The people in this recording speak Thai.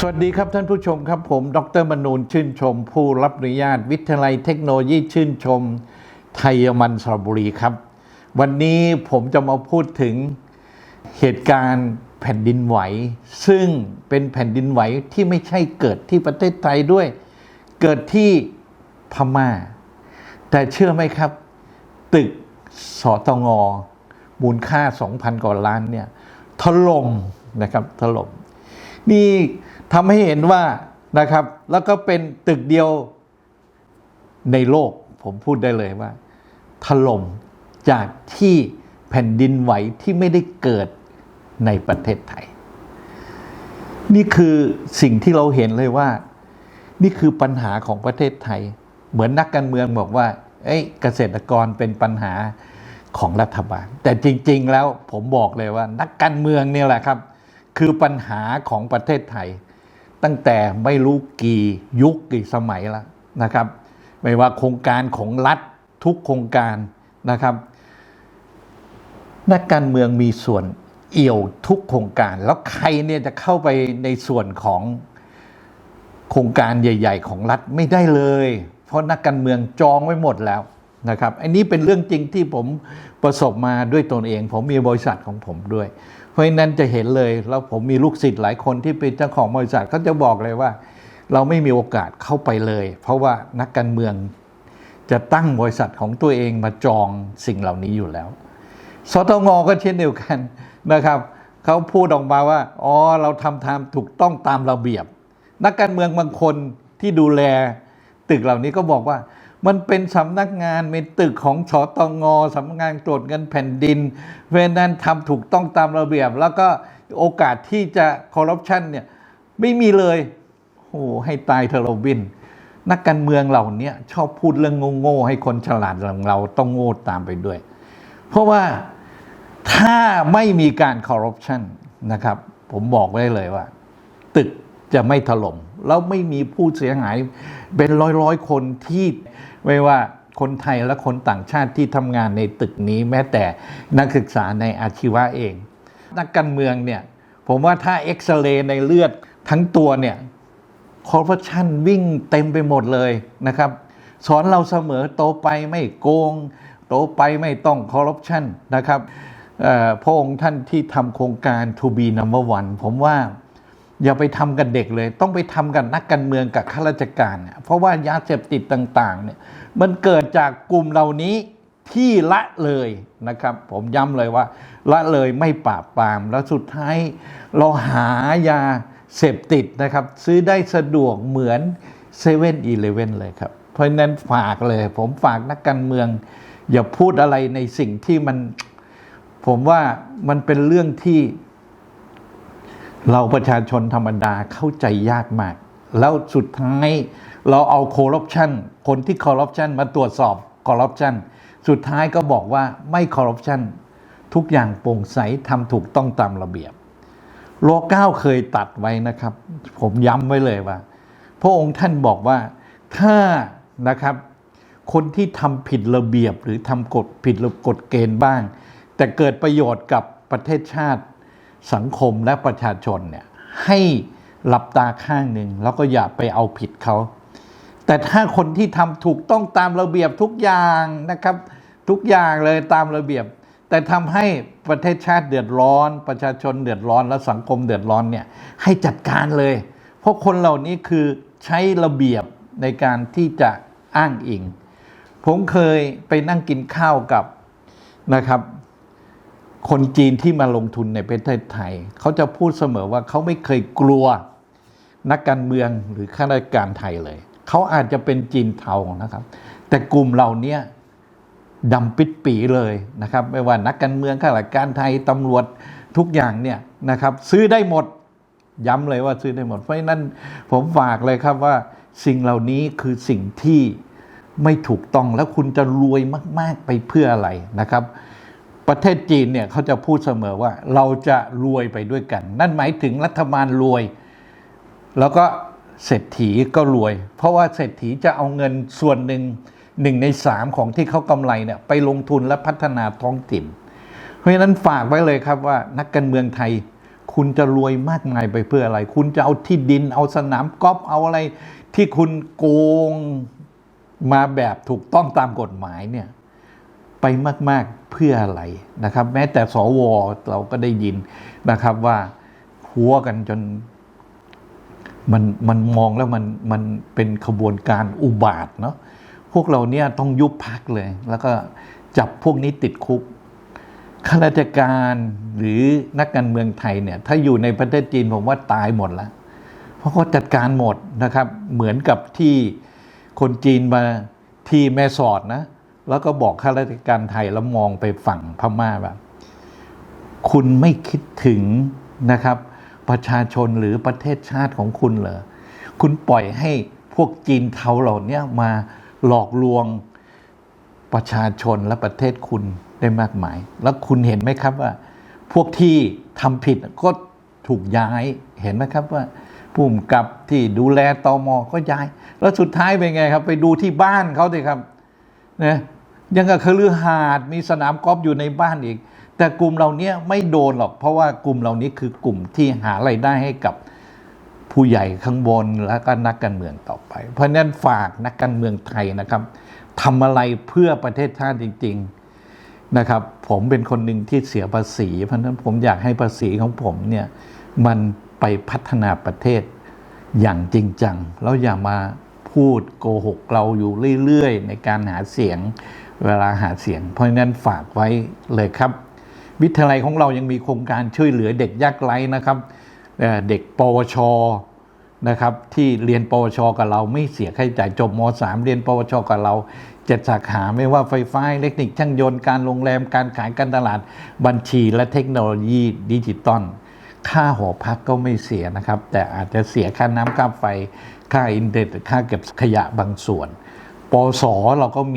สวัสดีครับท่านผู้ชมครับผม ดรมนูนชื่นชม ผู้รับอนุญาต วิทยาลัยเทคโนโลยีชื่นชม ไทยมันสระบุรีครับ วันนี้ผมจะมาพูดถึงเหตุการณ์แผ่นดินไหว ซึ่งเป็นแผ่นดินไหวที่ไม่ใช่เกิดที่ประเทศไทยด้วย เกิดที่พม่า แต่เชื่อไหมครับ ตึกสตงมูลค่า 2,000 กว่าล้านเนี่ยถล่มนะครับถล่มนี่ ทำให้เห็นว่านะครับ แล้วก็เป็นตึกเดียวในโลก ผมพูดได้เลยว่า ถล่มจากที่แผ่นดินไหวที่ไม่ได้เกิดในประเทศไทย นี่คือสิ่งที่เราเห็นเลยว่า นี่คือปัญหาของประเทศไทย เหมือนนักการเมืองบอกว่าเอ้ยเกษตรกรเป็นปัญหาของรัฐบาล แต่จริง ๆ แล้วผมบอกเลยว่า นักการเมืองเนี่ยแหละครับ คือปัญหาของประเทศไทย ตั้งแต่ไม่รู้กี่ยุคกี่สมัยแล้วนะครับ ไม่ว่าโครงการของรัฐทุกโครงการนะครับ นักการเมืองมีส่วนเอี่ยวทุกโครงการ แล้วใครเนี่ยจะเข้าไปในส่วนของโครงการใหญ่ ๆ ของรัฐไม่ได้เลย เพราะนักการเมืองจองไว้หมดแล้วนะครับ อันนี้เป็นเรื่องจริงที่ผมประสบมาด้วยตนเอง ผมมีบริษัทของผมด้วย เพราะฉะนั้นจะเห็นเลยแล้วผมมีลูกศิษย์หลายคนที่เป็นเจ้าของบริษัทเขาจะบอกเลยว่า เราไม่มีโอกาสเข้าไปเลย เพราะว่านักการเมืองจะตั้งบริษัทของตัวเองมาจองสิ่งเหล่านี้อยู่แล้วสตงก็เช่นเดียวกันนะครับเขาพูดออกมาว่าอ๋อเราทำตามถูกต้องตามระเบียบ นักการเมืองบางคนที่ดูแลตึกเหล่านี้ก็บอกว่า มันเป็นสำนักงานเป็นตึกของสตงสำนักงานตรวจเงินแผ่นดิน เพราะนั้นทำถูกต้องตามระเบียบ แล้วก็โอกาสที่จะคอร์รัปชันเนี่ยไม่มีเลยโอ้ให้ตายเทอร์โรบิน นักการเมืองเหล่านี้ชอบพูดเรื่องโง่ๆให้คนฉลาดอย่างเราต้องโง่ตามไปด้วย เพราะว่าถ้าไม่มีการคอร์รัปชันนะครับ ผมบอกไว้เลยว่า ตึก จะไม่ถล่มแล้วไม่มีผู้เสียหายเป็นร้อยร้อยคนที่ไม่ว่าคนไทยและคนต่างชาติที่ทำงานในตึกนี้แม้แต่นักศึกษาในอาชีวะเอง นักการเมืองเนี่ย ผมว่าถ้าเอ็กซเรย์ในเลือดทั้งตัวเนี่ยคอร์รัปชันวิ่งเต็มไปหมดเลยนะครับ สอนเราเสมอโตไปไม่โกง โตไปไม่ต้องคอร์รัปชันนะครับพระองค์ท่านที่ทำโครงการ to be number one ผมว่า อย่าไปทำกับเด็กเลย ต้องไปทำกับนักการเมืองกับข้าราชการเนี่ยเพราะว่ายาเสพติดต่างๆเนี่ยมันเกิดจากกลุ่มเหล่านี้ที่ละเลยนะครับ ผมย้ำเลยว่า ละเลยไม่ปราบปราม แล้วสุดท้ายเราหายาเสพติดนะครับ ซื้อได้สะดวกเหมือนเซเว่นอีเลเว่นเลยครับ เพราะฉะนั้นฝากเลย ผมฝากนักการเมือง อย่าพูดอะไรในสิ่งที่มัน ผมว่ามันเป็นเรื่องที่ เราประชาชนธรรมดาเข้าใจยากมาก แล้วสุดท้ายเราเอาคอร์รัปชันคนที่คอร์รัปชันมาตรวจสอบคอร์รัปชันสุดท้ายก็บอกว่าไม่คอร์รัปชันทุกอย่างโปร่งใสทำถูกต้องตามระเบียบ โลเก้าเคยตัดไว้นะครับ ผมย้ำไว้เลยว่า พระองค์ท่านบอกว่าถ้านะครับ คนที่ทำผิดระเบียบหรือทำกฎผิดกฎเกณฑ์บ้าง แต่เกิดประโยชน์กับประเทศชาติ สังคมและประชาชนเนี่ยให้หลับตาข้างหนึ่งแล้วก็อย่าไปเอาผิดเขา แต่ถ้าคนที่ทำถูกต้องตามระเบียบทุกอย่างนะครับ ทุกอย่างเลยตามระเบียบ แต่ทำให้ประเทศชาติเดือดร้อน ประชาชนเดือดร้อนและสังคมเดือดร้อนเนี่ยให้จัดการเลย เพราะคนเหล่านี้คือใช้ระเบียบในการที่จะอ้างอิง ผมเคยไปนั่งกินข้าวกับนะครับ คนจีนที่มาลงทุนในประเทศไทย เขาจะพูดเสมอว่าเขาไม่เคยกลัวนักการเมืองหรือข้าราชการไทยเลย เขาอาจจะเป็นจีนเทานะครับ แต่กลุ่มเหล่านี้ดำปิดปีเลยนะครับ ไม่ว่านักการเมืองข้าราชการไทยตำรวจทุกอย่างเนี่ยนะครับ ซื้อได้หมดย้ำเลยว่าซื้อได้หมด เพราะฉะนั้นผมฝากเลยครับว่าสิ่งเหล่านี้คือสิ่งที่ไม่ถูกต้องแล้วคุณจะรวยมาก ๆ ไปเพื่ออะไรนะครับ ประเทศจีนเนี่ยเขาจะพูดเสมอว่าเราจะรวยไปด้วยกัน นั่นหมายถึงรัฐบาลรวย แล้วก็เศรษฐีก็รวย เพราะว่าเศรษฐีจะเอาเงินส่วนหนึ่งหนึ่งในสามของที่เขากำไรเนี่ยไปลงทุนและพัฒนาท้องถิ่น เพราะฉะนั้นฝากไว้เลยครับว่านักการเมืองไทย คุณจะรวยมากมายไปเพื่ออะไร คุณจะเอาที่ดินเอาสนามกอล์ฟเอาอะไรที่คุณโกงมาแบบถูกต้องตามกฎหมายเนี่ย ไปมาก ๆ เพื่ออะไรนะครับ แม้แต่สวเราก็ได้ยินนะครับว่าหัวกันจนมันมันมองแล้วมันมันเป็นขบวนการอุบาทเนาะพวกเราเนี่ยต้องยุบพักเลย แล้วก็จับพวกนี้ติดคุกข้าราชการหรือนักการเมืองไทยเนี่ย ถ้าอยู่ในประเทศจีนผมว่าตายหมดแล้ว เพราะเขาจัดการหมดนะครับ เหมือนกับที่คนจีนมาที่แม่สอดนะ แล้วก็บอกข้าราชการไทยแล้วมองไปฝั่งพม่าแบบคุณไม่คิดถึงนะครับ ประชาชนหรือประเทศชาติของคุณเหรอคุณปล่อยให้พวกจีนเทาเหล่านี้มาหลอกลวงประชาชนและประเทศคุณได้มากมาย แล้วคุณเห็นไหมครับว่า พวกที่ทำผิดก็ถูกย้ายเห็นไหมครับว่าผู้กำกับที่ดูแลตอมอก็ย้าย แล้วสุดท้ายเป็นไงครับ ไปดูที่บ้านเขาสิครับนะ ยังกับคฤหาสน์มีสนามกอล์ฟอยู่ในบ้านอีก แต่กลุ่มเหล่านี้ไม่โดนหรอก เพราะว่ากลุ่มเหล่านี้คือกลุ่มที่หาไรายได้ให้กับผู้ใหญ่ข้างบนแล้วก็นักการเมืองต่อไป เพราะนั้นฝากนักการเมืองไทยนะครับทำอะไรเพื่อประเทศชาติจริง ๆนะครับ ผมเป็นคนหนึ่งที่เสียภาษี เพราะนั้นผมอยากให้ภาษีของผมเนี่ยมันไปพัฒนาประเทศอย่างจริงจังแล้วอย่ามาพูดโกหกเราอยู่เรื่อยๆ ในการหาเสียง เวลาหาเสียง เพราะฉะนั้นฝากไว้เลยครับ วิทยาลัยของเรายังมีโครงการช่วยเหลือเด็กยากไร้นะครับเด็กปวชนะครับที่เรียนปวช กับเราไม่เสียค่าใช้จ่ายจบม .3 เรียนปวช กับเราเจ็ดสาขาไม่ว่าไฟฟ้าเล็กทริกช่างยนต์การโรงแรมการขายการตลาดบัญชีและเทคโนโลยีดิจิตอลค่าหอพักก็ไม่เสียนะครับ แต่อาจจะเสียค่าน้ำค่าไฟ ค่าอินเทอร์เน็ตค่าเก็บขยะบางส่วนปสเราก็มี